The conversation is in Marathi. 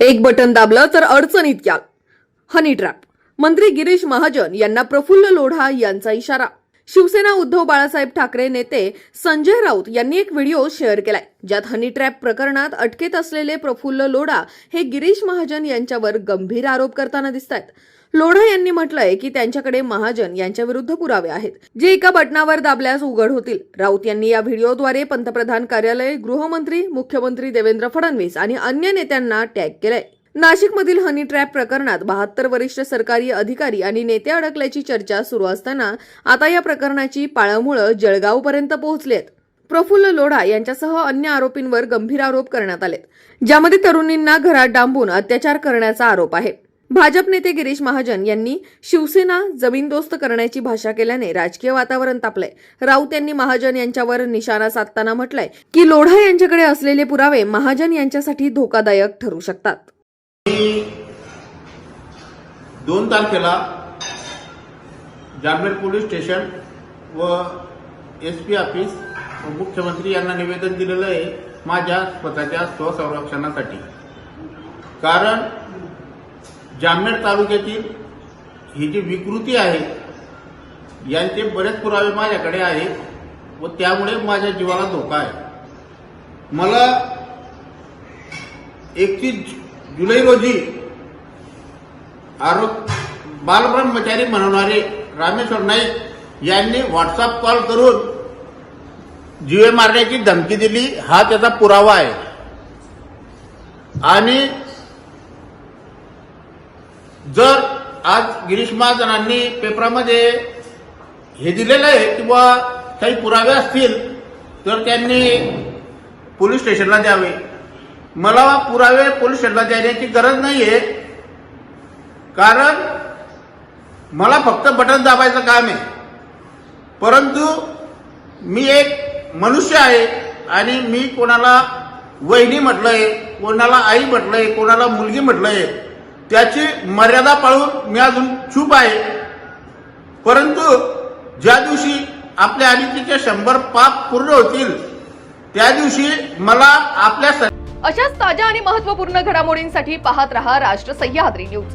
एक बटन दाबलं तर अडचणीत याल हनी ट्रॅप मंत्री गिरीश महाजन यांना प्रफुल्ल लोढा यांचा इशारा. शिवसेना उद्धव बाळासाहेब ठाकरे नेते संजय राऊत यांनी एक व्हिडिओ शेअर केलाय ज्यात हनी ट्रॅप प्रकरणात अटकेत असलेले प्रफुल्ल लोढा हे गिरीश महाजन यांच्यावर गंभीर आरोप करताना दिसत आहेत लोढा यांनी म्हटलंय की त्यांच्याकडे महाजन यांच्या विरुद्ध पुरावे आहेत जे एका बटनावर दाबल्यास उघड होतील. राऊत यांनी या व्हिडिओद्वारे पंतप्रधान कार्यालय गृहमंत्री मुख्यमंत्री देवेंद्र फडणवीस आणि अन्य नेत्यांना टॅग केलंय. नाशिकमधील हनी ट्रॅप प्रकरणात बहात्तर वरिष्ठ सरकारी अधिकारी आणि नेते अडकल्याची चर्चा सुरू असताना आता या प्रकरणाची पाळंमुळं जळगावपर्यंत पोहोचली आहेत प्रफुल्ल लोढा यांच्यासह अन्य आरोपींवर गंभीर आरोप करण्यात आलेत ज्यामध्ये तरुणींना घरात डांबून अत्याचार करण्याचा आरोप आहे. भाजप नेते गिरीश महाजन यांनी शिवसेना जमीनदोस्त करण्याची भाषा केल्याने राजकीय वातावरण तापलंय. राऊत यांनी महाजन यांच्यावर निशाणा साधताना म्हटलंय की लोढा यांच्याकडे असलेले पुरावे महाजन यांच्यासाठी धोकादायक ठरू शकतात. दोन तारखेला जामनेर पोलीस स्टेशन व एस पी ऑफिस व मुख्यमंत्री यांना निवेदन दिलेलं आहे माझ्या स्वतःच्या स्वसंरक्षणासाठी. कारण जामनेर तालुक्यातील ही जी विकृती आहे यांचे बरेच पुरावे माझ्याकडे आहेत व त्यामुळे माझ्या जीवाला धोका आहे. मला एकतीस जुलै रोजी आरोप बालब्रह्मचारी म्हणवणारे रामेश्वर नाईक यांनी व्हॉट्सअप कॉल करून जीवे मारण्याची धमकी दिली. हा त्याचा पुरावा आहे. आणि जर आज गिरीश महाजनांनी पेपरामध्ये हे दिलेलं आहे किंवा काही पुरावे असतील तर त्यांनी पोलीस स्टेशनला द्यावे. मला पुरावे पोलीस स्टेशनला देण्याची गरज नाही आहे कारण मला फक्त बटन दाबायचं काम आहे. परंतु मी एक मनुष्य आहे आणि मी कोणाला वहिनी म्हटलंय कोणाला आई म्हटलंय कोणाला मुलगी म्हटलंय त्याची मर्यादा पाळून मी अजून चूप आहे. परंतु ज्या दिवशी आपल्या अनितीचे शंभर पाप पूर्ण होतील त्या दिवशी मला आपल्या अशाच ताज्या आणि महत्त्वपूर्ण घडामोडींसाठी पाहत रहा राष्ट्र सह्याद्री न्यूज.